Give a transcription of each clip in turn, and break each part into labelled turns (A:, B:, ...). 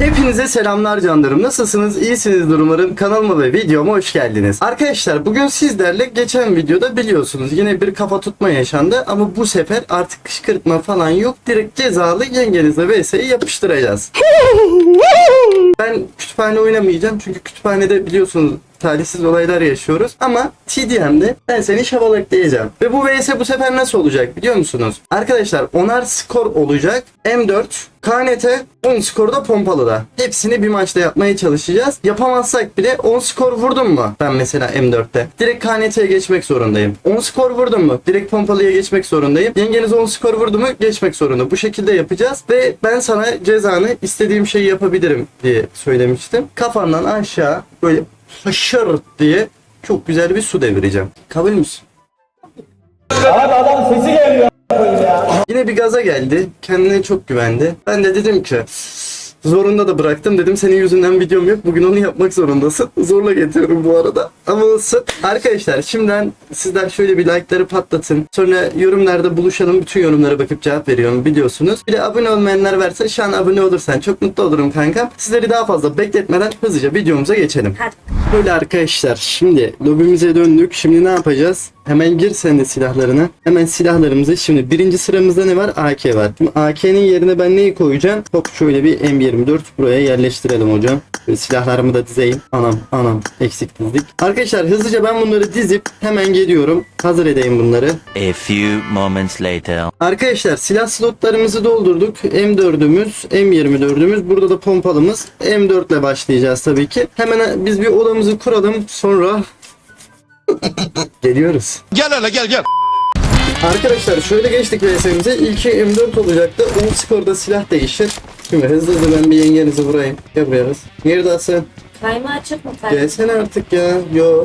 A: Hepinize selamlar canlarım. Nasılsınız? İyisinizdir umarım. Kanalıma ve videoma hoş geldiniz. Arkadaşlar bugün sizlerle geçen videoda biliyorsunuz yine bir kafa tutma yaşandı ama bu sefer artık kışkırtma falan yok. Direkt cezalı yengenizle vs'yi yapıştıracağız. Ben kütüphane oynamayacağım çünkü kütüphanede biliyorsunuz talihsiz olaylar yaşıyoruz. Ama TDM'de ben seni şabalaklayacağım. Ve bu vs bu sefer nasıl olacak biliyor musunuz? Arkadaşlar onar skor olacak. M4, KNT, 10 skorda pompalıda. Hepsini bir maçta yapmaya çalışacağız. Yapamazsak bile 10 skor vurdum mu? Ben mesela M4'te. Direkt KNT'ye geçmek zorundayım. 10 skor vurdum mu? Direkt pompalıya geçmek zorundayım. Yengeniz 10 skor vurdu mu? Geçmek zorunda. Bu şekilde yapacağız. Ve ben sana cezanı istediğim şeyi yapabilirim diye söylemiştim. Kafandan aşağı böyle haşır diye çok güzel bir su devireceğim. Kabul müsün?
B: Abi adam sesi geliyor.
A: Yine bir gaza geldi. Kendine çok güvendi. Ben de dedim ki zorunda da bıraktım. Dedim senin yüzünden videom yok. Bugün onu yapmak zorundasın. Zorla getiriyorum bu arada. Ama olsun. Arkadaşlar şimdiden sizler şöyle bir like'ları patlatın. Sonra yorumlarda buluşalım. Bütün yorumlara bakıp cevap veriyorum biliyorsunuz. Bir de abone olmayanlar varsa şu an abone olursan çok mutlu olurum kankam. Sizleri daha fazla bekletmeden hızlıca videomuza geçelim.
C: Hadi.
A: Böyle arkadaşlar şimdi lobimize döndük. Şimdi ne yapacağız? Hemen gir sen de silahlarına. Hemen silahlarımızı şimdi birinci sıramızda ne var? AK var. Şimdi AK'nin yerine ben neyi koyacağım? Hop şöyle bir M24 buraya yerleştirelim hocam. Silahlarımı da dizeyim. Anam anam eksik dizdik. Arkadaşlar hızlıca ben bunları dizip hemen geliyorum. Hazır edeyim bunları.
D: A few moments later.
A: Arkadaşlar silah slotlarımızı doldurduk. M4'ümüz, M24'ümüz. Burada da pompalımız. M4 ile başlayacağız tabii ki. Hemen biz bir odamızı kuralım. Sonra geliyoruz.
E: Gel hele gel gel.
A: Arkadaşlar şöyle geçtik VS'imize. İlki M4 olacaktı. 10 skorda silah değişir. Şimdi hızlı hızlı ben bir yengenizi vurayım. Gel buraya kız. Neredesin?
C: Kayma açık mı? Kayma.
A: Gelsene artık ya. Yo.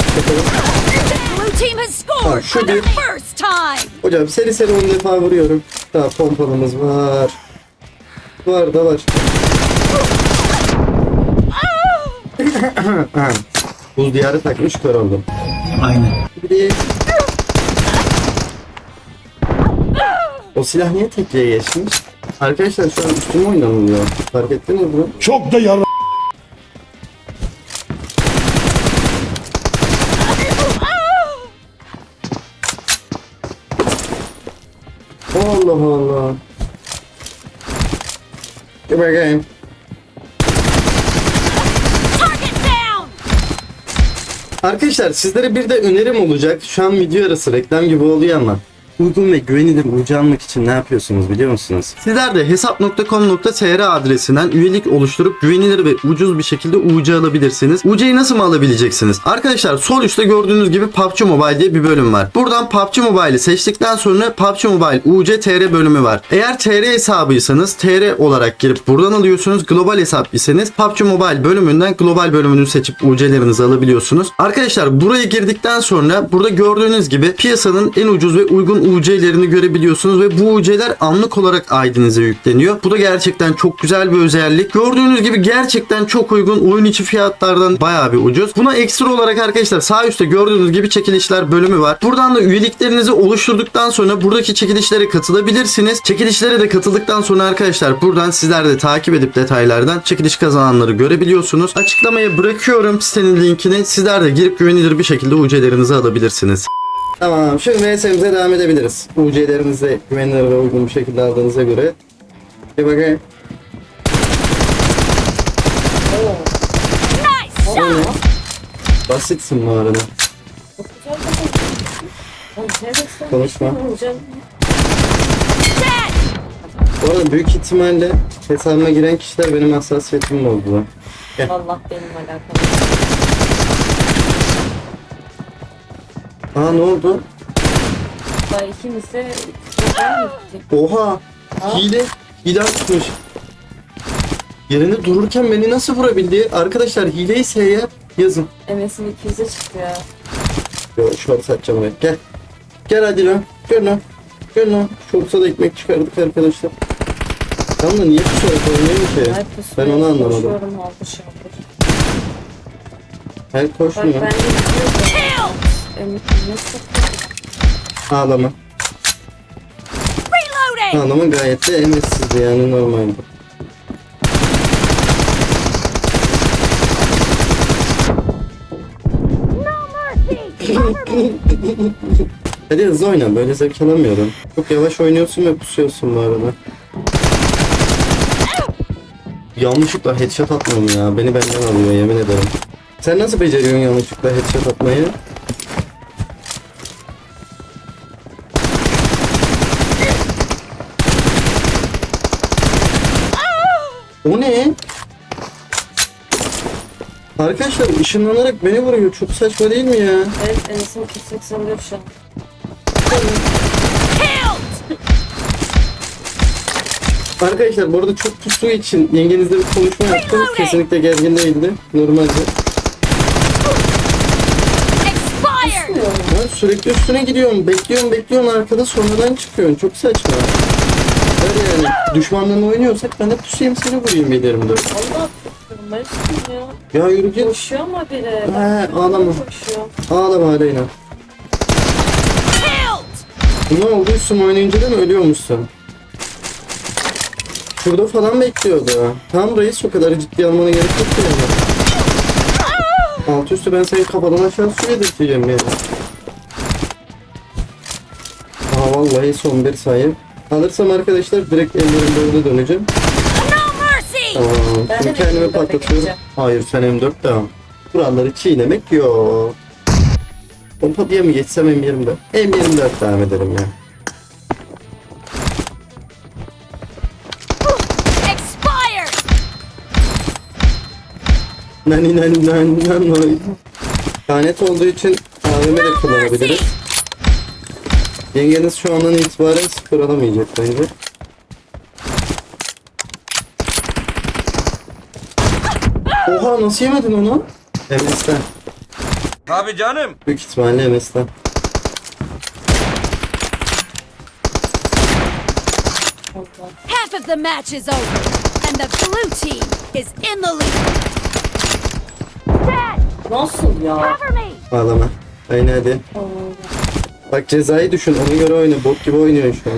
A: Tamam,
F: scored
A: şu
F: for the
A: bir.
F: first time.
A: Hocam seri seri 10 defa vuruyorum. Daha pompalımız var. Var da var. Buz diyarı takmış kör oldum.
B: Aynen.
A: Bir O silah niye tekliğe geçmiş? Arkadaşlar şu an üstüme oynanılıyor. Fark ettiniz mi?
E: Çok da yar.
A: Allah Allah. Gel bakayım.
F: Target down.
A: Arkadaşlar sizlere bir de önerim olacak. Şu an video arası reklam gibi oluyor ama uygun ve güvenilir ucu almak için ne yapıyorsunuz biliyor musunuz? Sizler de hesap.com.tr adresinden üyelik oluşturup güvenilir ve ucuz bir şekilde UC alabilirsiniz. UC'yi nasıl mı alabileceksiniz? Arkadaşlar sol üstte gördüğünüz gibi PUBG Mobile diye bir bölüm var. Buradan PUBG Mobile'i seçtikten sonra PUBG Mobile UC TR bölümü var. Eğer TR hesabıysanız TR olarak girip buradan alıyorsunuz. Global hesap iseniz PUBG Mobile bölümünden global bölümünü seçip UC'lerinizi alabiliyorsunuz. Arkadaşlar buraya girdikten sonra burada gördüğünüz gibi piyasanın en ucuz ve uygun UC'lerini görebiliyorsunuz ve bu UC'ler anlık olarak ID'nize yükleniyor. Bu da gerçekten çok güzel bir özellik. Gördüğünüz gibi gerçekten çok uygun oyun içi fiyatlardan bayağı bir ucuz. Buna ekstra olarak arkadaşlar sağ üstte gördüğünüz gibi çekilişler bölümü var. Buradan da üyeliklerinizi oluşturduktan sonra buradaki çekilişlere katılabilirsiniz. Çekilişlere de katıldıktan sonra arkadaşlar buradan sizler de takip edip detaylardan çekiliş kazananları görebiliyorsunuz. Açıklamaya bırakıyorum sitenin linkini. Sizler de girip güvenilir bir şekilde UC'lerinizi alabilirsiniz. Tamam şimdi VS'imize devam edebiliriz. UC'lerinizi güvenilir ve uygun bir şekilde aldığınıza göre. Bir bakayım.
F: Nice shot.
A: Basitsin bu arada. Konuşma. Bu arada büyük ihtimalle hesabıma giren kişiler benim hassasiyetimi bozdular.
C: Allah benim alakam.
A: Aa ne oldu?
C: Daha ikimiz de ben mi gittik?
A: Oha! Hile! Hile açmış. Yerinde dururken beni nasıl vurabildi? Arkadaşlar hileyi S'ye yazın.
C: MS'in 200'e çıktı ya.
A: Yo short satacağım oraya. Gel. Gel hadi lan. Gel lan. Gel lan. Short'a da ekmek çıkardık arkadaşlar. Tamam da niye short oynuyor ki?
C: Ay
A: Ben onu anlamadım.
C: koşuyorum, aldı.
A: Her
C: Bak
A: koşmuyor.
C: ben de gidiyorum.
A: Ağlama. Ağlama gayet de emretsizdi yani normaldi. Hadi hızlı oyna böyle zevk alamıyorum. Çok yavaş oynuyorsun ve pusuyorsun bu arada. Yanlışlıkla headshot atmam ya. Beni benden alıyor yemin ederim. Sen nasıl beceriyorsun yanlışlıkla headshot atmayı? O ne? Arkadaşlar ışınlanarak beni vuruyor. Çok saçma değil mi ya?
C: Evet Enes'in 281 şu an.
A: Arkadaşlar bu arada çok pusu için yengenizle bir konuşma yaptım. Kesinlikle gergin değildi. Normalde. Ya sürekli üstüne gidiyorum. Bekliyorum bekliyorum arkada sonradan çıkıyorsun. Çok saçma. Yani. Düşmanlarla oynuyorsak ben de pusayım seni vurayım 7 24.
C: Allah ben istiyorum ya.
A: Ya yürü git.
C: Koşuyor ama biri.
A: He, ağlama.
C: Koşuyor.
A: Ağlama Aleyna. Ne oldu üstüm oynayınca da ölüyormuşsun? Şurada falan bekliyordu. Tam reis o kadar ciddi almana gerek yok ki yani. Altı üstü ben seni kafadan aşağı su yedirteceğim yani. Aa vallahi son bir sayı. Alırsam arkadaşlar direkt ellerim böyle döneceğim. Tamam.
C: Ben
A: Şimdi
C: de
A: kendimi
C: M4'e
A: patlatıyorum. Hayır sen M4 devam. Kuralları çiğnemek yok. Pompa diye mi geçsem M24? M24 devam edelim ya.
F: Expired!
A: Nani nani nani nani. Lanet olduğu için AVM de
F: No
A: kullanabiliriz. Yengeniz şu andan itibaren sıfır alamayacak bence. Oha nasıl yemedin onu? MS'den.
B: Tabii canım.
A: Büyük ihtimalle MS'den.
F: Half of the match is over, and the blue team is in the lead.
C: Nasıl ya?
F: cover me!
A: Ağlama. Aynen hadi.
C: Allah.
A: Bak cezayı düşün ona göre oyna. Bot gibi oynuyor şu an.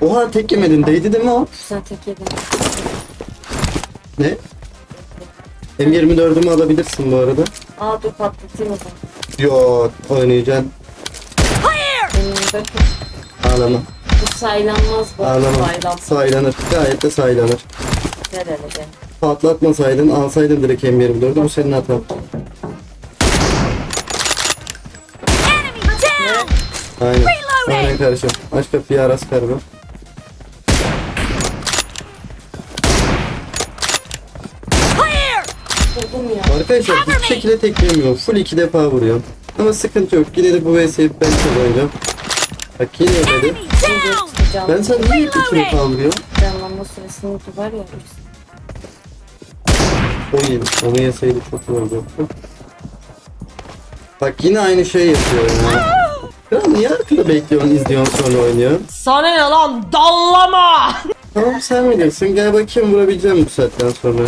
A: Oha tek yemedin. Değdi değil mi o?
C: Sen tek yedin.
A: Ne? M24'ümü alabilirsin bu arada.
C: Aa dur patlatayım o zaman.
A: Yok oynayacaksın.
F: Clear!
C: Benim de
A: Ağlama.
C: bu saylanmaz bu.
A: Ağlama.
C: Saylan.
A: Saylanır. Gayet de saylanır.
C: Nerede?
A: Patlatmasaydın alsaydın direkt M24'ü bu senin hatan. Aynen.
F: Reloading.
A: Aynen kardeşim. Aç kapıyı aras kargo. Arkadaşlar hiçbir şekilde teklemiyor. Full iki defa vuruyor. Ama sıkıntı yok. Yine de bu VS'yi ben kazanacağım. Bak yine!
C: Can,
A: Ben sen niye defa vuruyor?
C: canlanma süresini var ya.
A: O yedi. Onu yeseydi çok iyi olacaktı. Bak yine aynı şey yapıyor ya. Ya niye arkada bekliyorsun, izliyorsun sonra oynuyorsun?
E: Sana ne lan dallama.
A: Tamam sen bilirsin. Gel bakayım vurabileceğim bu saatten sonra.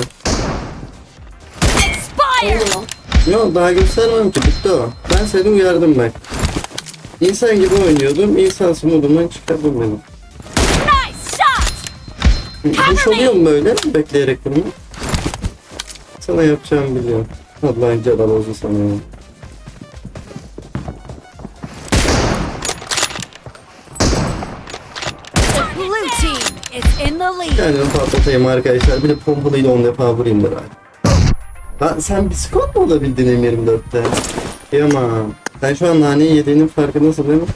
F: Expired!
A: Yok daha göstermem ki bitti o. Ben seni uyardım bak. İnsan gibi oynuyordum. İnsansı modumdan çıkardım beni.
F: Nice shot!
A: Hoş oluyor mu böyle bekleyerek bunu? Sana yapacağımı biliyorum. Allah'ın cadalozu sana ya. Patlatayım arkadaşlar. Bir de pompalıyla 10 defa vurayım da. Lan sen bisiklet mi olabildin M24'te? Yaman. Sen şu an naneyi yediğinin farkındasın değil mi?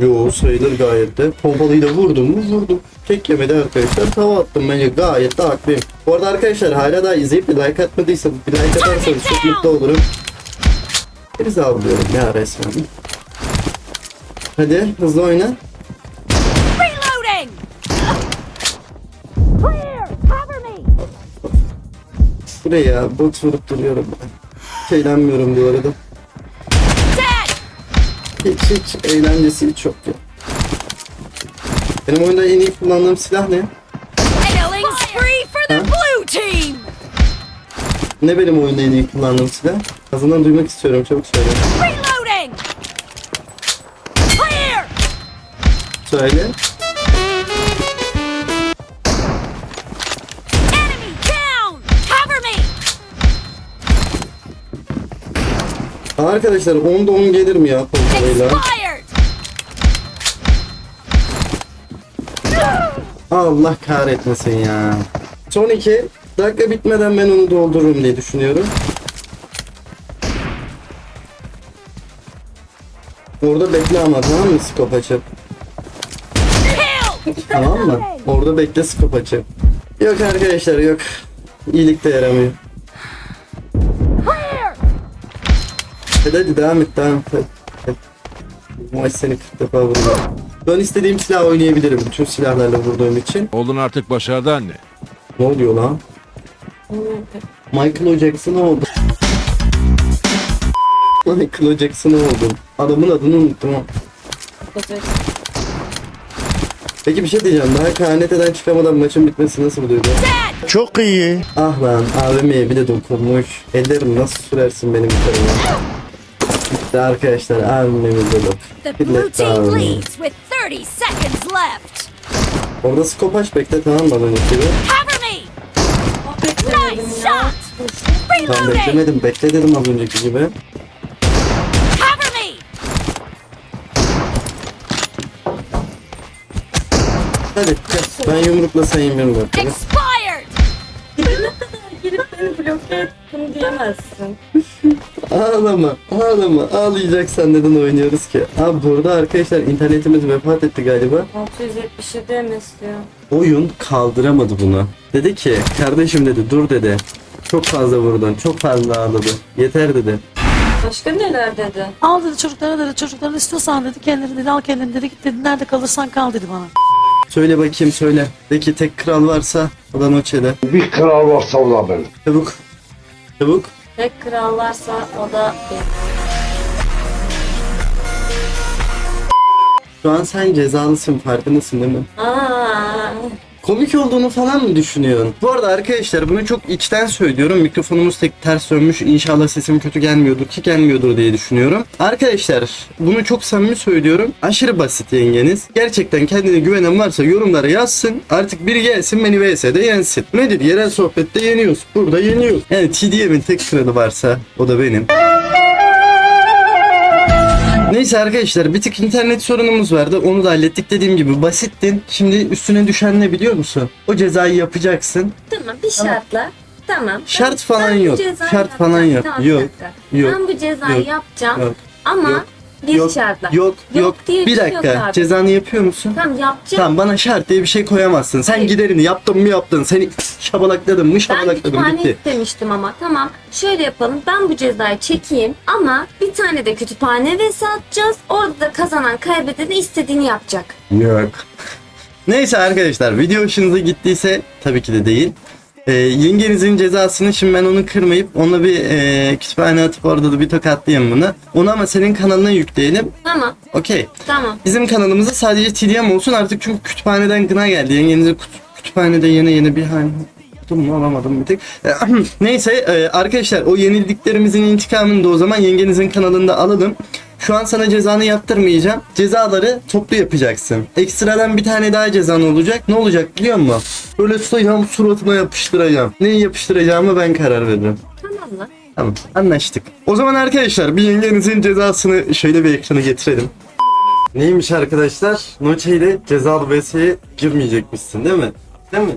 A: Yo sayılır gayet de. Pompalıyla vurdum mu vurdum. Tek yemedi arkadaşlar. Tava attım bence gayet de haklıyım. Bu arada arkadaşlar hala daha izleyip bir like atmadıysa bir like atarsanız çok mutlu olurum. Kriz avlıyorum ya resmen. Hadi hızlı oyna. Buraya bot vurup duruyorum ben. Hiç eğlenmiyorum bu arada. Hiç hiç eğlencesi hiç yok ya. Benim oyunda en iyi kullandığım silah ne?
F: Team!
A: Ne benim oyunda en iyi kullandığım silah? Azından duymak istiyorum çabuk söyle.
F: Reloading!
A: Söyle. Arkadaşlar 10'da 10 gelir mi ya pompalıyla? Allah kahretmesin ya. Son iki. Dakika bitmeden ben onu doldururum diye düşünüyorum. Orada bekle ama tamam mı skop açıp? Tamam mı? Orada bekle skop açıp. Yok arkadaşlar yok. İyilik de yaramıyor. Hadi hadi devam et devam et. Hadi. Hadi. Bu maç seni 40 defa vurdu. Ben istediğim silah oynayabilirim. Bütün silahlarla vurduğum için.
G: Oğlun artık başardı anne.
A: Ne oluyor lan? Michael. Jackson oldu. Michael. Jackson oldu. Adamın adını unuttum. Peki bir şey diyeceğim. Daha KNT'den çıkamadan maçın bitmesi nasıl buluyordu?
H: Çok iyi.
A: Ah lan AVM'ye bir de dokunmuş. Ellerim nasıl sürersin benim üzerime? Bitti arkadaşlar
F: 30 seconds left.
A: Orada skop aç bekle tamam mı? Ben gibi. Tamam beklemedim. Bekle dedim az önceki gibi. Hadi. Ben yumrukla sayayım yumruk.
C: Beni bloke ettin diyemezsin.
A: Ağlama, ağlama, ağlayacaksan neden oynuyoruz ki? Abi burada arkadaşlar internetimiz vefat etti galiba.
C: 677 mi istiyor?
A: Oyun kaldıramadı bunu. Dedi ki, kardeşim dedi, dur dedi. Çok fazla vurdun, çok fazla ağladı. Yeter dedi.
C: Başka neler dedi?
E: Al dedi çocuklara dedi çocukların istiyorsan dedi kendini dedi al kendini dedi git dedi nerede kalırsan kal dedi bana.
A: Söyle bakayım söyle. De ki tek kral varsa o da Noçe'de.
H: Bir kral varsa o da benim.
A: Çabuk. Çabuk.
C: Tek kral varsa o da benim.
A: Şu an sen cezalısın farkındasın değil mi?
C: Aa,
A: Komik olduğunu falan mı düşünüyorsun? Bu arada arkadaşlar bunu çok içten söylüyorum. Mikrofonumuz tek ters dönmüş. İnşallah sesim kötü gelmiyordur ki gelmiyordur diye düşünüyorum. Arkadaşlar bunu çok samimi söylüyorum. Aşırı basit yengeniz. Gerçekten kendine güvenen varsa yorumlara yazsın. Artık biri gelsin beni VS'de yensin. Nedir? Yerel sohbette yeniyoruz. Burada yeniyoruz. Yani TDM'in tek kralı varsa o da benim. Neyse arkadaşlar bir tık internet sorunumuz vardı. Onu da hallettik. Dediğim gibi basittin. Şimdi üstüne düşen ne biliyor musun? O cezayı yapacaksın.
C: tamam bir şartla. Tamam.
A: Şart
C: Ben-
A: falan
C: ben bu
A: yok.
C: cezayı
A: Şart falan
C: yapacağım.
A: yok.
C: Tamam, bir
A: Yok.
C: dakika.
A: Yok.
C: Ben bu cezayı
A: Yok.
C: yapacağım
A: Yok.
C: ama
A: Yok.
C: Bir
A: yok,
C: şartla.
A: Yok, yok.
C: diye
A: Bir
C: şey
A: dakika.
C: yok abi.
A: Cezanı yapıyor musun?
C: Tamam yapacağım.
A: Tamam bana şart diye bir şey koyamazsın. Sen
C: Hayır.
A: giderini yaptın mı yaptın. Seni şabalakladın mı
C: Ben
A: şabalakladın.
C: kütüphane
A: Bitti.
C: istemiştim ama tamam şöyle yapalım ben bu cezayı çekeyim ama bir tane de kütüphane vs atacağız orada da kazanan kaybedeni istediğini yapacak.
A: Yok. Neyse arkadaşlar video hoşunuza gittiyse tabii ki de değil. Ee, yengenizin cezasını şimdi ben onu kırmayıp onunla bir e, kütüphane atıp orada da bir tokatlayayım bunu. Onu ama senin kanalına yükleyelim.
C: Tamam
A: Okey.
C: tamam
A: Bizim kanalımızda sadece TDM olsun artık çünkü kütüphaneden gına geldi. Yengenize kut- kütüphanede yeni yeni bir hani Tuttum mu alamadım bir tek. Neyse e, arkadaşlar o yenildiklerimizin intikamını da o zaman yengenizin kanalında alalım. Şu an sana cezanı yaptırmayacağım. Cezaları toplu yapacaksın. Ekstradan bir tane daha cezan olacak. Ne olacak biliyor musun? Böyle tutacağım suratına yapıştıracağım. Neyi yapıştıracağımı ben karar veririm.
C: tamam lan.
A: Tamam anlaştık. O zaman arkadaşlar bir yengenizin cezasını şöyle bir ekrana getirelim. Neymiş arkadaşlar? Noche ile cezalı vs'ye girmeyecekmişsin değil mi? Değil mi?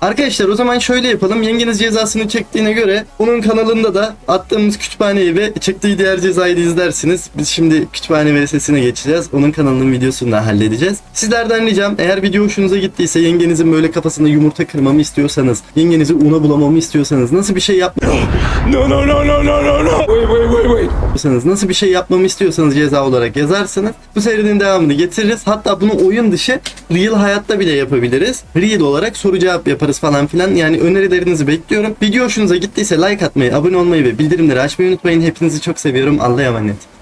A: Arkadaşlar o zaman şöyle yapalım. Yengeniz cezasını çektiğine göre onun kanalında da attığımız kütüphaneyi ve çıktığı diğer cezayı da izlersiniz. Biz şimdi kütüphane vs'sine geçeceğiz. Onun kanalının videosunu da halledeceğiz. Sizlerden ricam eğer video hoşunuza gittiyse yengenizin böyle kafasında yumurta kırmamı istiyorsanız, yengenizi una bulamamı istiyorsanız, nasıl bir şey yap
B: No no no no no no no. Wait wait wait wait.
A: nasıl bir şey yapmamı istiyorsanız ceza olarak yazarsınız. Bu serinin devamını getiririz. Hatta bunu oyun dışı real hayatta bile yapabiliriz. Real olarak soru cevap yaparız yaparız falan filan. Yani önerilerinizi bekliyorum. Video hoşunuza gittiyse like atmayı, abone olmayı ve bildirimleri açmayı unutmayın. Hepinizi çok seviyorum. Allah'a emanet.